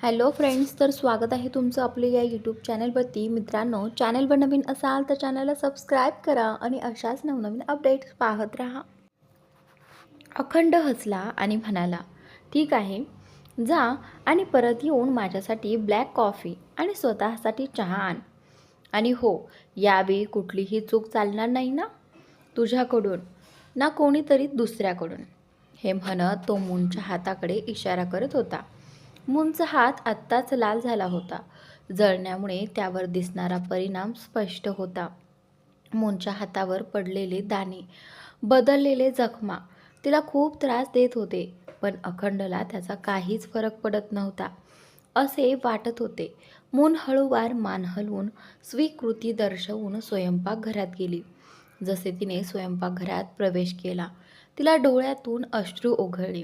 Hello friends तर स्वागत आहे तुमचं आपले या यूट्यूब चॅनलवरती. मित्रांनो चॅनलवर नवीन असाल तर चॅनलला सबस्क्राईब करा आणि अशाच नवनवीन अपडेट्स पाहत राहा. अखंड हसला आणि म्हणाला ठीक आहे जा आणि परत येऊन माझ्यासाठी ब्लॅक कॉफी आणि स्वतःसाठी चहा आण. आणि हो यावेळी कुठलीही चूक चालणार नाही ना? तुझ्याकडून ना कोणीतरी दुसऱ्याकडून हे म्हणत तो मुंच्या हाताकडे इशारा करत होता. मुंचा हात आत्ताच लाल झाला होता. जळण्यामुळे त्यावर दिसणारा परिणाम स्पष्ट होता. मुंच्या हातावर पडलेले दाणे बदललेले जखमा तिला खूप त्रास देत होते पण अखंडला त्याचा काहीच फरक पडत नव्हता. असे वाटत होते. मून हळूवार मान हलवून स्वीकृती दर्शवून स्वयंपाकघरात गेली. जसे तिने स्वयंपाकघरात प्रवेश केला तिला डोळ्यातून अश्रू ओघळले.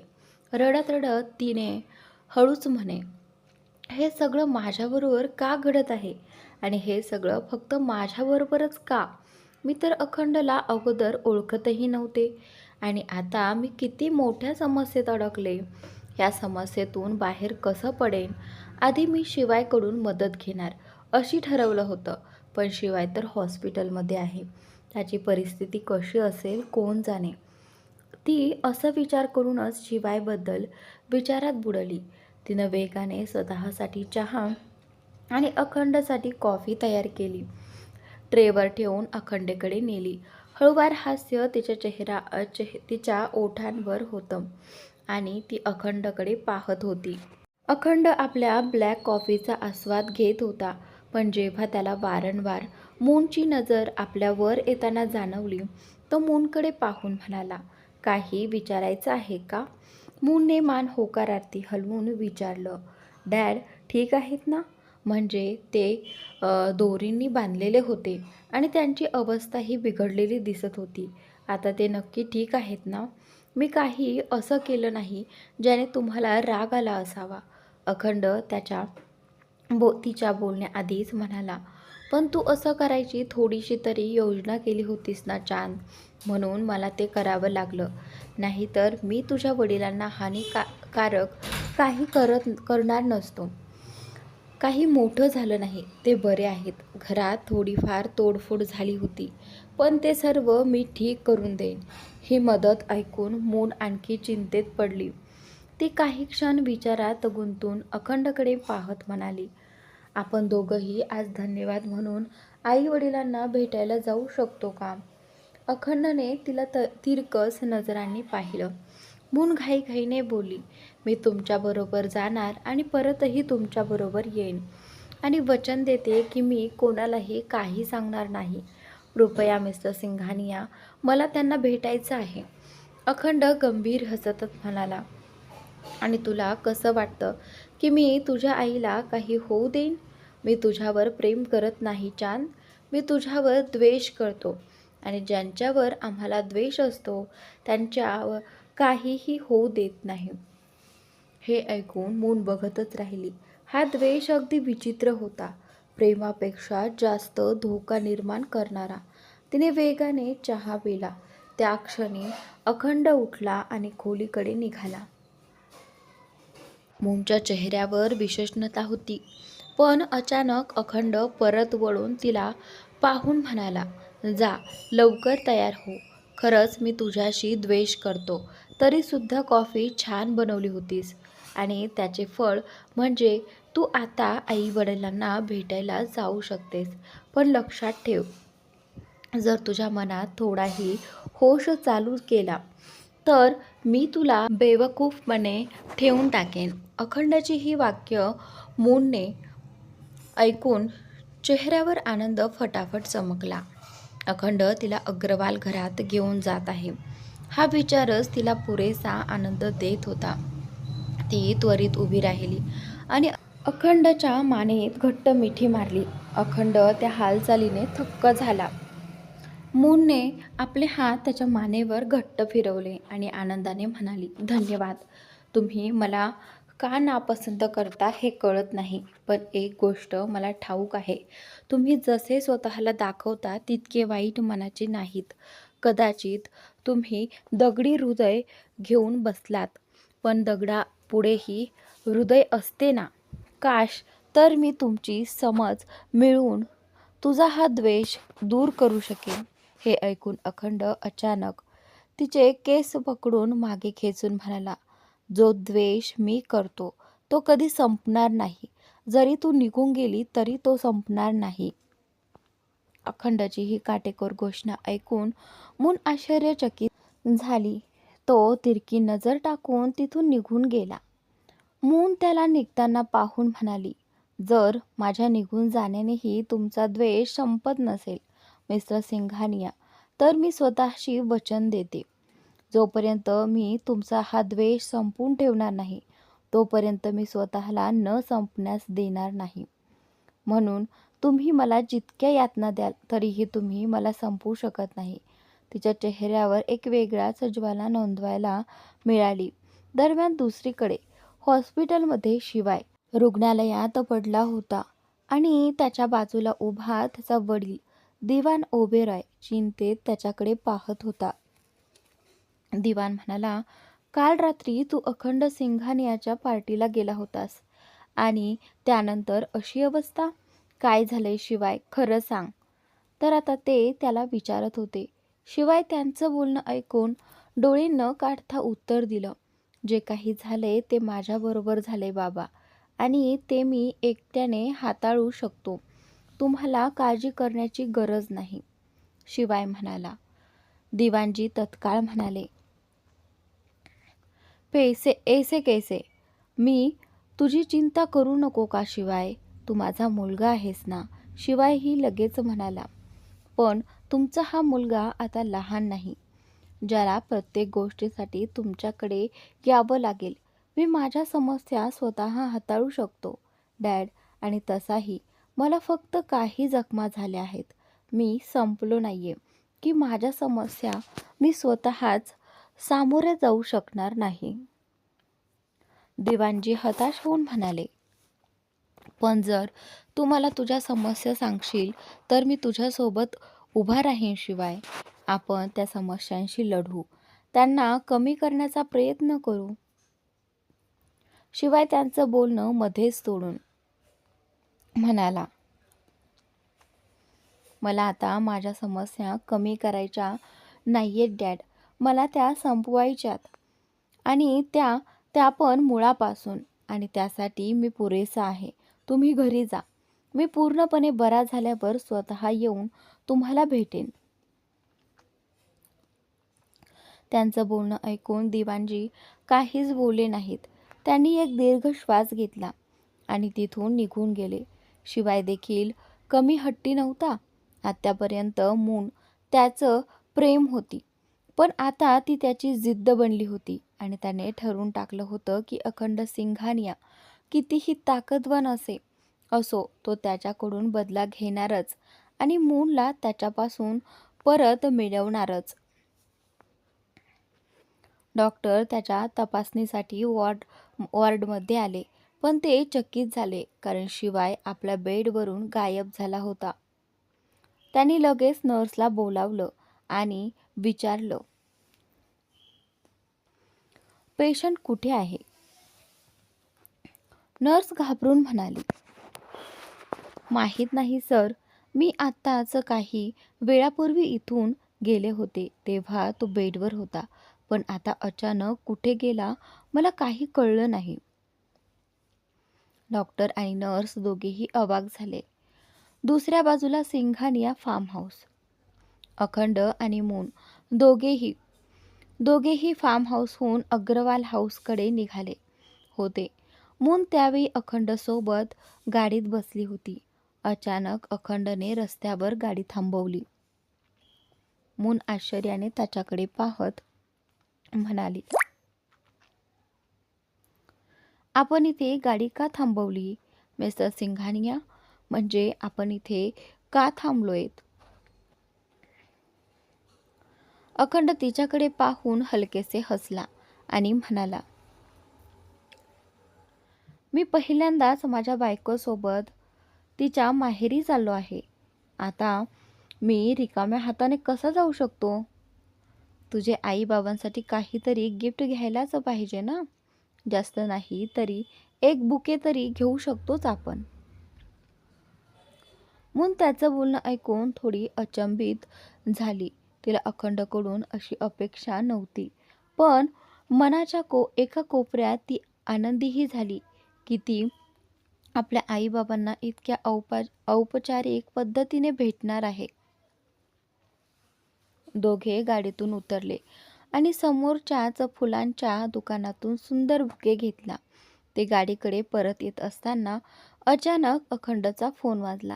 रडत रडत तिने हळूच म्हणे हे सगळं माझ्याबरोबर का घडत आहे? आणि हे सगळं फक्त माझ्याबरोबरच का? मी तर अखंडला अगोदर ओळखतही नव्हते. आणि आता मी किती मोठ्या समस्येत अडकले. या समस्येतून बाहेर कसं पडेन? आधी मी शिवायकडून मदत घेणार अशी ठरवलं होतं. पण शिवाय तर हॉस्पिटलमध्ये आहे. त्याची परिस्थिती कशी असेल कोण जाणे? ती असं विचार करूनच शिवायबद्दल विचारात बुडली. तिनं वेगाने स्वतःसाठी चहा आणि अखंडसाठी कॉफी तयार केली. ट्रेवर ठेवून अखंडेकडे नेली. हळूवार हास्य तिच्या चेहरा चेह तिच्या ओठांवर होतं आणि ती अखंडकडे पाहत होती. अखंड आपल्या ब्लॅक कॉफीचा आस्वाद घेत होता पण जेव्हा त्याला वारंवार मूनची नजर आपल्यावर येताना जाणवली तो मूनकडे पाहून म्हणाला काही विचारायचं आहे का? मूनने मान होकारार्थी हलवून विचारलं डॅड ठीक आहेत ना? म्हणजे ते दोरींनी बांधलेले होते आणि त्यांची अवस्थाही बिघडलेली दिसत होती. आता ते नक्की ठीक आहेत ना? मी काही असं केलं नाही ज्याने तुम्हाला राग आला असावा अखंड त्याच्या बो तिच्या बोलण्याआधीच म्हणाला. पण तू असं करायची थोडीशी तरी योजना केली होतीस ना चांद? म्हणून मला ते करावं लागलं. नाहीतर मी तुझ्या वडिलांना हानिका कारक काही करत करणार नसतो. काही मोठं झालं नाही. ते बरे आहेत. घरात थोडीफार तोडफोड झाली होती. पण ते सर्व मी ठीक करून देईन. ही मदत ऐकून मून आणखी चिंतेत पडली. ती काही क्षण विचारात गुंतून अखंडकडे पाहत म्हणाली आपण दोघंही आज धन्यवाद म्हणून आई वडिलांना भेटायला जाऊ शकतो का? अखंडने तिला त तिरकस नजरांनी पाहिलं. मून घाईघाईने बोली मी तुमच्याबरोबर जाणार आणि परतही तुमच्याबरोबर येईन. आणि वचन देते की मी कोणालाही काही सांगणार नाही. कृपया मिस्टर सिंघानिया मला त्यांना भेटायचं आहे. अखंड गंभीर हसतच म्हणाला आणि तुला कसं वाटतं की मी तुझ्या आईला काही होऊ देईन? मी तुझ्यावर प्रेम करत नाही चांद. मी तुझ्यावर द्वेष करतो. आणि ज्यांच्यावर आम्हाला द्वेष असतो त्यांच्यावर काहीही होऊ देत नाही. हे ऐकून मून बघतच राहिली. हा द्वेष अगदी विचित्र होता. प्रेमापेक्षा जास्त धोका निर्माण करणारा. तिने वेगाने चहा पिला. त्या क्षणी अखंड उठला आणि खोलीकडे निघाला. मूनच्या चेहऱ्यावर विशेषणता होती. पण अचानक अखंड परत वळून तिला पाहून म्हणाला जा लवकर तयार हो. खरंच मी तुझ्याशी द्वेष करतो. तरीसुद्धा कॉफी छान बनवली होतीस. आणि त्याचे फळ म्हणजे तू आता आई वडिलांना भेटायला जाऊ शकतेस. पण लक्षात ठेव जर तुझ्या मनात थोडाही होश चालू केला तर मी तुला बेवकूफपणे ठेवून टाकेन. अखंडाची ही वाक्य मूनने ऐकून चेहऱ्यावर आनंद फटाफट चमकला. अखंड तिला अग्रवाल घरात घेऊन जात आहे. हा विचारच तिला पुरेसा आनंद देत होता. ती त्वरित उभी राहिली आणि अखंडच्या मानेत घट्ट मिठी मारली. अखंड त्या हालचालीने थक्क झाला. मूनने आपले हात त्याच्या मानेवर घट्ट फिरवले आणि आनंदाने म्हणाली धन्यवाद. तुम्ही मला का नापसंत करता हे कळत नाही. पण एक गोष्ट मला ठाऊक आहे. तुम्ही जसे स्वतःला दाखवता तितके वाईट मनाचे नाहीत. कदाचित तुम्ही दगडी हृदय घेऊन बसलात पण दगडा पुढेही हृदय असते ना? काश तर मी तुमची समज मिळवून तुझा हा द्वेष दूर करू शकेन. हे ऐकून अखंड अचानक तिचे केस पकडून मागे खेचून म्हणाला जो द्वेष मी करतो तो कधी संपणार नाही. जरी तू निघून गेली तरी तो संपणार नाही. अखंडची ही काटेकोर घोषणा ऐकून मुन आश्चर्यचकित झाली. तो तिरकी नजर टाकून तिथून निघून गेला. मून त्याला निघताना पाहून म्हणाली जर माझ्या निघून जाण्यानेही तुमचा द्वेष संपत नसेल मिस्टर सिंघानिया तर मी स्वतःशी वचन देते. जोपर्यंत मी तुमचा हा द्वेष संपून ठेवणार नाही तोपर्यंत मी स्वतःला न संपण्यास देणार नाही. म्हणून तुम्ही मला जितक्या यातना द्याल तरीही तुम्ही मला संपवू शकत नाही. तिच्या चेहऱ्यावर एक वेगळाच ज्वाला नोंदवायला मिळाली. दरम्यान दुसरीकडे हॉस्पिटलमध्ये शिवाय रुग्णालयात पडला होता आणि त्याच्या बाजूला उभा त्याचा वडील दिवान ओबेरॉय चिंतेत त्याच्याकडे पाहत होता. दिवाण म्हणाला काल रात्री तू अखंड सिंघानियाच्या पार्टीला गेला होतास. आणि त्यानंतर अशी अवस्था? काय झालंय शिवाय? खरं सांग. तर आता ते त्याला विचारत होते. शिवाय त्यांचं बोलणं ऐकून डोळे न काढता उत्तर दिलं. जे काही झाले ते माझ्याबरोबर झाले बाबा. आणि ते मी एकट्याने हाताळू शकतो. तुम्हाला काळजी करण्याची गरज नाही. शिवाय म्हणाला. दिवाणजी तत्काळ म्हणाले पैसे ऐसे कैसे? मी तुझी चिंता करू नको का शिवाय? तू माझा मुलगा आहेस ना? शिवाय ही लगेच म्हणाला. पण तुमचा हा मुलगा आता लहान नाही. ज्याला प्रत्येक गोष्टीसाठी तुमच्याकडे यावं लागेल. मी माझ्या समस्या स्वतः हाताळू शकतो. डॅड आणि तसाही. मला फक्त काही जखमा झाल्या आहेत. मी संपलो नाही आहे की माझ्या समस्या मी स्वतःच सामोरे जाऊ शकणार नाही. दिवाणजी हताश होऊन म्हणाले पण जर तू मला तुझ्या समस्या सांगशील तर मी तुझ्यासोबत उभा राहीन शिवाय आपण त्या समस्यांशी लढू. त्यांना कमी करण्याचा प्रयत्न करू. शिवाय त्यांचं बोलणं मध्येच तोडून म्हणाला मला आता माझ्या समस्या कमी करायच्या नाही आहेत डॅड. मला त्या संपवायच्यात. आणि त्या त्या पण मुळापासून. आणि त्यासाठी मी पुरेसा आहे. तुम्ही घरी जा. मी पूर्णपणे बरा झाल्यावर स्वतः येऊन तुम्हाला भेटेन. त्यांचं बोलणं ऐकून दिवाणजी काहीच बोलले नाहीत. त्यांनी एक दीर्घ श्वास घेतला आणि तिथून निघून गेले. शिवाय देखील कमी हट्टी नव्हता. आत्तापर्यंत मून त्याचं प्रेम होती. पण आता ती त्याची जिद्द बनली होती आणि त्याने ठरवून टाकलं होतं की अखंड सिंघानिया कितीही ताकदवान असे असो तो त्याच्याकडून बदला घेणारच आणि मूनला त्याच्यापासून परत मिळवणारच. डॉक्टर त्याच्या तपासणीसाठी वॉर्ड वॉर्डमध्ये आले पण ते चकित झाले कारण शिवाय आपल्या बेडवरून गायब झाला होता. त्यांनी लगेच नर्सला बोलावलं आणि विचारलं. पेशंट कुठे आहे? नर्स घाबरून म्हणाली. माहीत नाही सर. मी आत्ताच काही वेळापूर्वी इथून गेले होते तेव्हा तो बेडवर होता. पण आता अचानक कुठे गेला मला काही कळलं नाही. डॉक्टर आणि नर्स दोघेही अवाक झाले. दुसऱ्या बाजूला सिंघानिया फार्म हाऊस. अखंड आणि मून. दोघेही दोघेही फार्म हाऊसहून अग्रवाल हाऊसकडे निघाले होते. मून त्यावेळी अखंडसोबत गाडीत बसली होती. अचानक अखंडने रस्त्यावर गाडी थांबवली. मून आश्चर्याने त्याच्याकडे पाहत म्हणाली आपण इथे गाडी का थांबवली? मिस्टर सिंघानिया म्हणजे आपण इथे का थांबलोयत? अखंड तिच्याकडे पाहून हलकेसे हसला आणि म्हणाला मी पहिल्यांदाच माझ्या बायकोसोबत तिच्या माहेरी चाललो आहे. आता मी रिकाम्या हाताने कसा जाऊ शकतो? तुझे आईबाबांसाठी काहीतरी गिफ्ट घ्यायलाच पाहिजे ना? जास्त नाही तरी एक बुके तरी घेऊ शकतोच आपण. म्हणून त्याचं बोलणं ऐकून थोडी अचंबित झाली. तिला अखंडकडून अशी अपेक्षा नव्हती. पण मनाच्या को एका कोपऱ्यात ती आनंदीही झाली की ती आपल्या आईबाबांना इतक्या औपा औपचारिक पद्धतीने भेटणार आहे. दोघे गाडीतून उतरले आणि समोरच्याच फुलांच्या दुकानातून सुंदर बुके घेतला. ते गाडीकडे परत येत असताना अचानक अखंडचा फोन वाजला.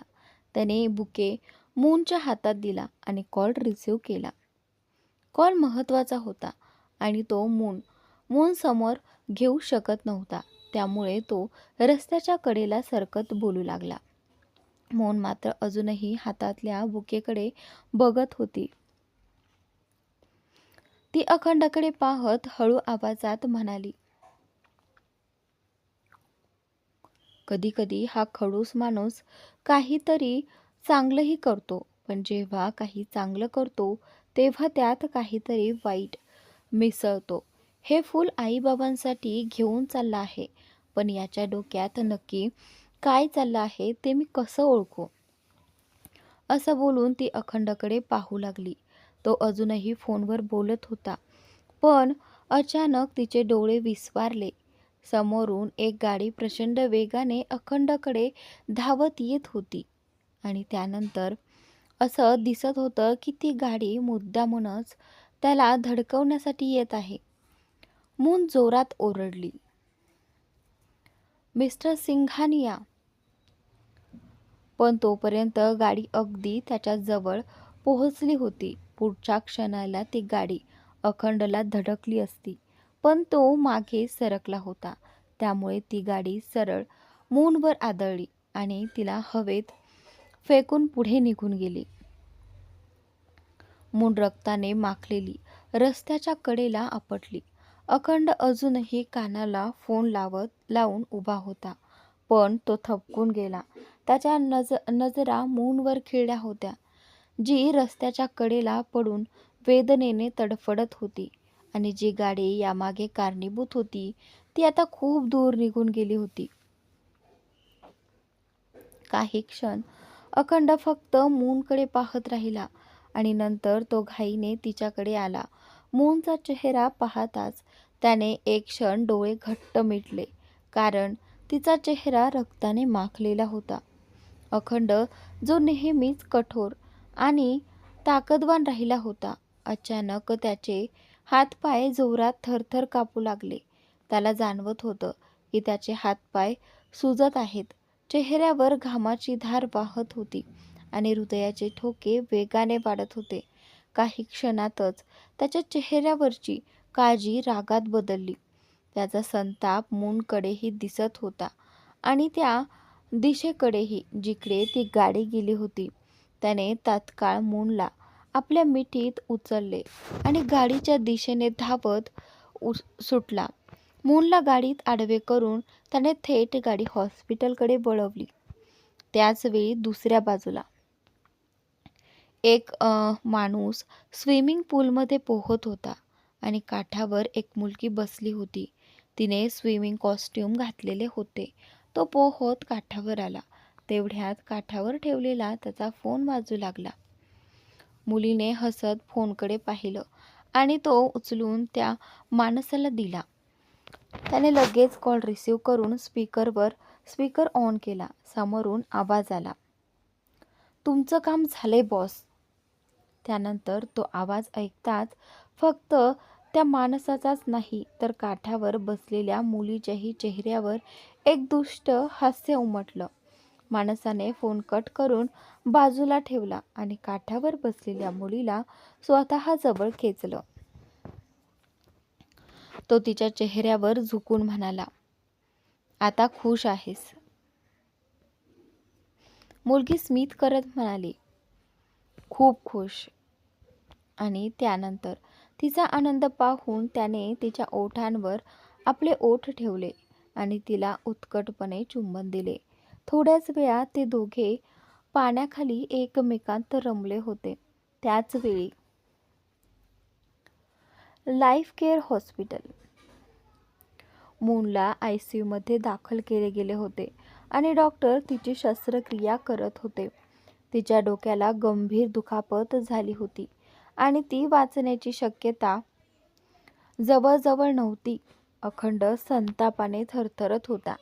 त्याने बुके मूनच्या हातात दिला आणि कॉल रिसीव केला. कॉल महत्त्वाचा होता आणि तो मून मून समोर घेऊ शकत नव्हता. त्यामुळे तो रस्त्याच्या कडेला सरकत बोलू लागला. मोन मात्र अजूनही हातातल्या बुकेकडे बघत होती. ती अखंडाकडे पाहत हळू आवाजात म्हणाली कधीकधी हा खडूस माणूस काहीतरी चांगलंही करतो. पण जेव्हा काही चांगलं करतो तेव्हा त्यात काहीतरी वाईट मिसळतो. हे फूल आईबाबांसाठी घेऊन चाललं आहे. पण याच्या डोक्यात नक्की काय चाललं आहे ते मी कसं ओळखू? असं बोलून ती अखंडकडे पाहू लागली. तो अजूनही फोनवर बोलत होता. पण अचानक तिचे डोळे विस्वारले. समोरून एक गाडी प्रचंड वेगाने अखंडकडे धावत येत होती. आणि त्यानंतर असं दिसत होतं की ती गाडी मुद्दामूनच त्याला धडकवण्यासाठी येत आहे. मून जोरात ओरडली. मिस्टर सिंघानिया. पण तोपर्यंत गाडी अगदी त्याच्याजवळ पोहोचली होती. पुढच्या क्षणाला ती गाडी अखंडला धडकली असती. पण तो मागे सरकला होता. त्यामुळे ती गाडी सरळ मूनवर आदळली आणि तिला हवेत फेकून पुढे निघून गेली. मून रक्ताने माखलेली रस्त्याच्या कडेला आपटली. अखंड अजूनही कानाला फोन लावत लावून उभा होता. पण तो थपकून गेला. त्याच्या नज नजरा मूनवर खिळल्या होत्या. जी रस्त्याच्या कडेला पडून वेदनेने तडफडत होती. आणि जी गाडी यामागे कारणीभूत होती ती आता खूप दूर निघून गेली होती. काही क्षण अखंड फक्त मूनकडे पाहत राहिला आणि नंतर तो घाईने तिच्याकडे आला. मूनचा चेहरा पाहताच त्याने एक क्षण डोळे घट्ट मिटले कारण तिचा चेहरा रक्ताने माखलेला होता. अखंड जो नेहमीच कठोर आणि ताकदवान राहिला होता अचानक त्याचे हातपाय जोरात थरथर कापू लागले. त्याला जाणवत होतं की त्याचे हातपाय सुजत आहेत. चेहऱ्यावर घामाची धार वाहत होती आणि हृदयाचे ठोके वेगाने वाढत होते. काही क्षणातच त्याच्या चेहऱ्यावरची काळजी रागात बदलली. त्याचा संताप मूनकडेही दिसत होता आणि त्या दिशेकडेही जिकडे ती गाडी गेली होती त्याने तात्काळ मूनला आपल्या मिठीत उचलले आणि गाडीच्या दिशेने धावत सुटला. मूनला गाडीत आडवे करून त्याने थेट गाडी हॉस्पिटलकडे वळवली. त्याचवेळी दुसऱ्या बाजूला. एक माणूस स्विमिंग पूलमध्ये पोहत होता आणि काठावर एक मुलगी बसली होती. तिने स्विमिंग कॉस्ट्यूम घातलेले होते. तो पोहत काठावर आला. तेवढ्यात काठावर ठेवलेला त्याचा फोन वाजू लागला. मुलीने हसत फोनकडे पाहिलं आणि तो उचलून त्या माणसाला दिला. त्याने लगेच कॉल रिसीव करून स्पीकरवर स्पीकर ऑन केला. समोरून आवाज आला. तुमचं काम झालंय बॉस त्यानंतर तो आवाज ऐकताच फक्त त्या माणसाचाच नाही तर काठावर बसलेल्या मुलीच्याही चेहऱ्यावर एक दुष्ट हास्य उमटलं. माणसाने फोन कट करून बाजूला ठेवला आणि काठावर बसलेल्या मुलीला स्वतःजवळ खेचलं. तो तिच्या चेहऱ्यावर झुकून म्हणाला आता खुश आहेस. मुलगी स्मित करत म्हणाली खूप खुश. आणि त्यानंतर तिचा आनंद पाहून त्याने तिच्या ओठांवर आपले ओठ ठेवले आणि तिला उत्कटपणे चुंबन दिले. थोड्याच वेळात ते दोघे पाण्याखाली एकमेकांत रमले होते. त्याचवेळी लाईफ केअर हॉस्पिटल. मूनला आय सी यूमध्ये दाखल केले गेले होते आणि डॉक्टर तिची शस्त्रक्रिया करत होते. तिच्या डोक्याला गंभीर दुखापत झाली होती आणि ती वाचण्याची शक्यता जवळजवळ नव्हती. अखंड संतापाने थरथरत होता.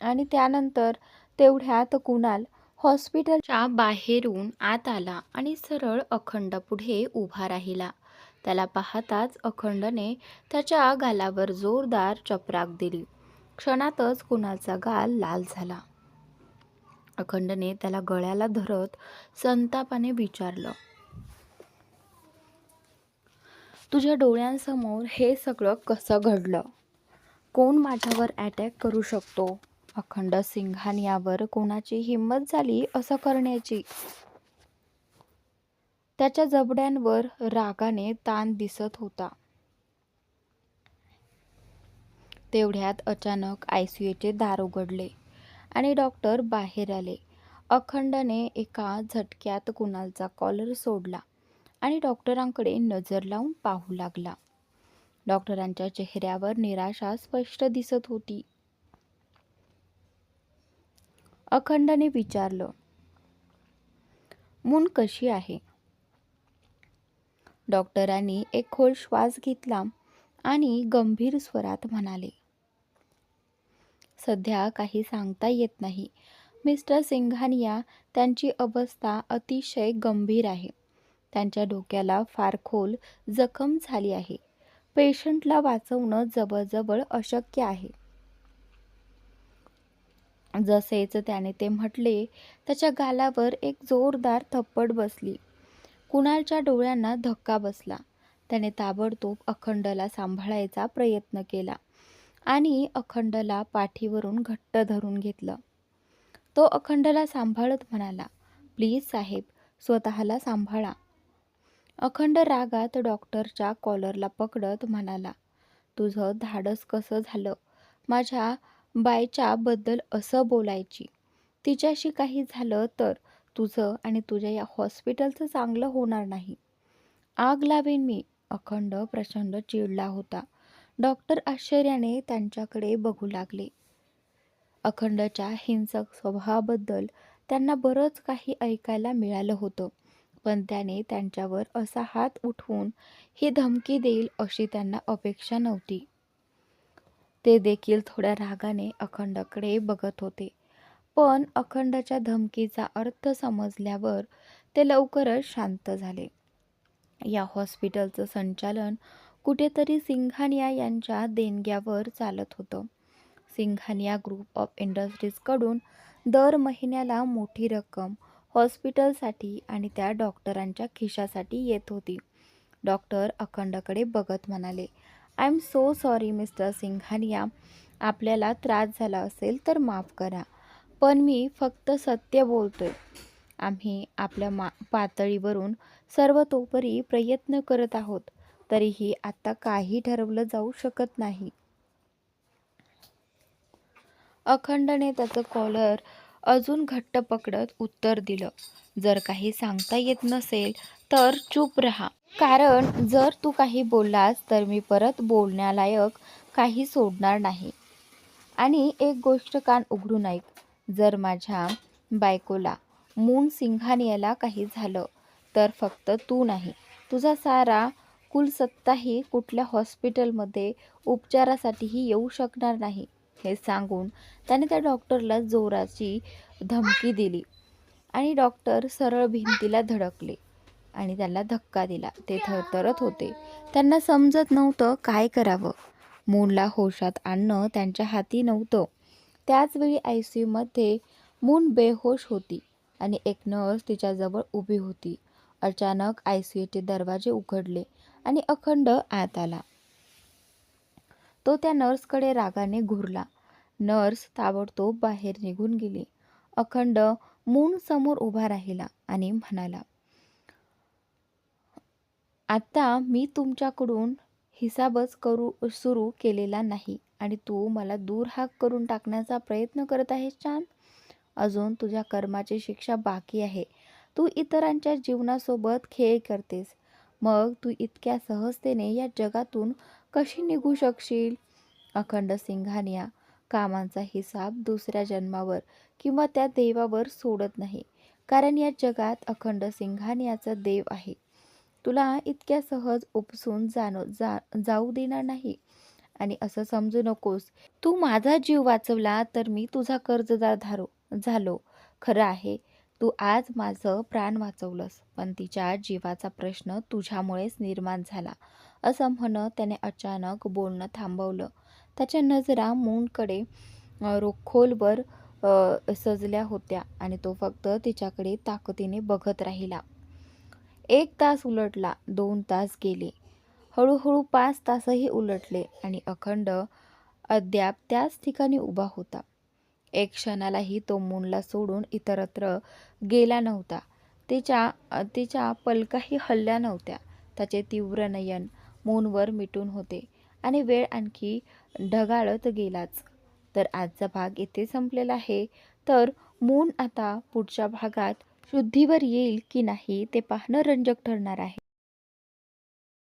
आणि त्यानंतर तेवढ्यात कुणाल हॉस्पिटलच्या बाहेरून आत आला आणि सरळ अखंड पुढे उभा राहिला. त्याला पाहताच अखंडने त्याच्या गालावर जोरदार चपराक दिली. क्षणातच कुणालचा गाल लाल झाला. अखंडने त्याला गळ्याला धरत संतापाने विचारलं तुझ्या डोळ्यांसमोर हे सगळं कसं घडलं? कोण माझ्यावर अटॅक करू शकतो? अखंड सिंघान यावर कोणाची हिंमत झाली असं करण्याची? त्याच्या जबड्यांवर रागाने ताण दिसत होता. तेवढ्यात अचानक आयसीयूचे दार उघडले आणि डॉक्टर बाहेर आले. अखंडने एका झटक्यात कुणालचा कॉलर सोडला आणि डॉक्टरांकडे नजर लावून पाहू लागला. डॉक्टरांच्या चेहऱ्यावर निराशा स्पष्ट दिसत होती. अखंडने विचारलं मून कशी आहे? डॉक्टरांनी एक खोल श्वास घेतला आणि गंभीर स्वरात म्हणाले सध्या काही सांगता येत नाही. मिस्टर सिंघानिया त्यांची अवस्था अतिशय गंभीर आहे. त्यांच्या डोक्याला फार खोल जखम झाली आहे. पेशंटला वाचवणं जवळजवळ अशक्य आहे. जसेच त्याने ते म्हटले त्याच्या गालावर एक जोरदार थप्पड बसली. कुणालच्या डोळ्यांना धक्का बसला. त्याने ताबडतोब अखंडला सांभाळायचा प्रयत्न केला आणि अखंडला पाठीवरून घट्ट धरून घेतलं. तो अखंडला सांभाळत म्हणाला प्लीज साहेब स्वतःला सांभाळा. अखंड रागात डॉक्टरच्या कॉलरला पकडत म्हणाला तुझं धाडस कसं झालं? माझ्या बायच्याबद्दल असं बोलायची. तिच्याशी काही झालं तर तुझं आणि तुझ्या या हॉस्पिटलचं चांगलं होणार नाही. आग लावेन मी अखंड प्रचंड चिडला होता. डॉक्टर आश्चर्याने त्यांच्याकडे बघू लागले. अखंडच्या हिंसक स्वभावाबद्दल त्यांना बरंच काही ऐकायला मिळालं होतं पण त्याने त्यांच्यावर असा हात उठवून ही धमकी देईल अशी त्यांना अपेक्षा नव्हती. ते देखील थोड्या रागाने अखंडकडे बघत होते. पण अखंडच्या धमकीचा अर्थ समजल्यावर ते लवकरच शांत झाले. या हॉस्पिटलचं संचालन कुठेतरी सिंघानिया यांच्या देणग्यावर चालत होतं. सिंघानिया ग्रुप ऑफ इंडस्ट्रीजकडून दर महिन्याला मोठी रक्कम हॉस्पिटलसाठी आणि त्या डॉक्टरांच्या खिशासाठी येत होती. डॉक्टर अखंडकडे बघत म्हणाले I am so sorry mister Singhania. आपल्याला त्रास झाला असेल तर माफ करा. पण मी फक्त सत्य बोलतोय. आम्ही आपल्या मा पातळीवरून सर्वतोपरी प्रयत्न करत आहोत. तरीही आत्ता काही ठरवलं जाऊ शकत नाही. अखंडने त्याचं कॉलर अजून घट्ट पकडत उत्तर दिलं. जर काही सांगता येत नसेल तर चूप राहा. कारण जर तू काही बोललास तर मी परत बोलण्यालायक काही सोडणार नाही. आणि एक गोष्ट कान उघडून ऐक. जर माझ्या बायकोला मून सिंघानियाला काही झालं तर फक्त तू नाही. तुझा सारा कुलसत्ताही कुठल्या हॉस्पिटलमध्ये उपचारासाठीही येऊ शकणार नाही हे सांगून त्याने त्या डॉक्टरला जोराची धमकी दिली. आणि डॉक्टर सरळ भिंतीला धडकले. आणि त्याला धक्का दिला. ते थरथरत होते. त्यांना समजत नव्हतं काय करावं. मूनला होशात आणणं त्यांच्या हाती नव्हतं. त्याचवेळी आय सी यूमध्ये मून बेहोश होती आणि एक नर्स तिच्याजवळ उभी होती. अचानक आय सी यूचे दरवाजे उघडले आणि अखंड आत आला. तो त्या नर्सकडे रागाने घुरला. नर्स ताबडतोब बाहेर निघून गेली. अखंड मून समोर उभा राहिला आणि म्हणाला आता मी तुमच्याकडून हिसाबच करू सुरू केलेला नाही. आणि तू मला दूर हाक करून टाकण्याचा प्रयत्न करत आहेस चांद? अजून तुझ्या कर्माची शिक्षा बाकी आहे. तू इतरांच्या जीवनासोबत खेळ करतेस. मग तू इतक्या सहजतेने या जगातून कशी निघू शकशील? अखंड सिंघानिया कामांचा हिसाब दुसऱ्या जन्मावर किंवा त्या देवावर सोडत नाही. कारण या जगात अखंड सिंघानियाचा देव आहे. तुला इतक्या सहज उपसून जाणं जा जाऊ देणार नाही. आणि असं समजू नकोस. तू माझा जीव वाचवला तर मी तुझा कर्जदार धारो झालो. खरं आहे तू आज माझं प्राण वाचवलंस पण तिच्या जीवाचा प्रश्न तुझ्यामुळेच निर्माण झाला. असं म्हणत त्याने अचानक बोलणं थांबवलं. त्याच्या नजरा मूंडकडे रोखोलवर खोलवर सजल्या होत्या आणि तो फक्त तिच्याकडे ताकदीने बघत राहिला. एक तास उलटला दोन तास गेले. हळूहळू पाच तासही उलटले आणि अखंड अद्याप त्याच ठिकाणी उभा होता. एक क्षणालाही तो मूनला सोडून इतरत्र गेला नव्हता. तिच्या तिच्या पलकाही हल्ल्या नव्हत्या. त्याचे तीव्र नयन मूनवर मिटून होते आणि वेळ आणखी ढगाळत गेलाच. तर आजचा भाग इथे संपलेला आहे. तर मून आता पुढच्या भागात शुद्धीवर येईल की नाही ते पाहणं रंजक ठरणार आहे.